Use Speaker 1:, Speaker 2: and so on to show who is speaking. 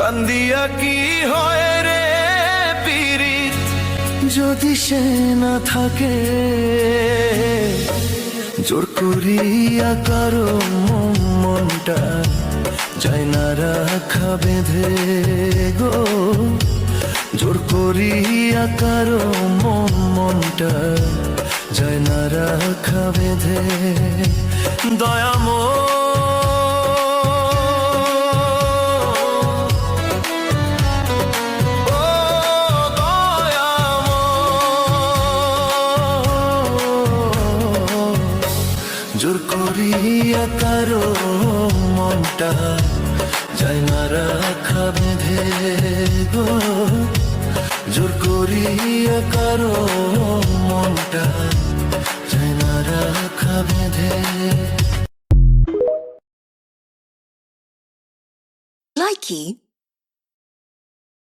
Speaker 1: কান্দিয়া কি হয় রে পিরিত যদি সে না থাকে, জোর করিয়া কারও মনটা যায় না রাখা বেঁধে গো। জোর করিয়া কারও মন মনটা যায় না রাখা বেঁধে। দয়াময় জোর করিয়া কারও মনটা যায় না রাখা বেঁধে গো। জোর করিয়া কারও মনটা যায় না রাখা বেঁধে
Speaker 2: Likey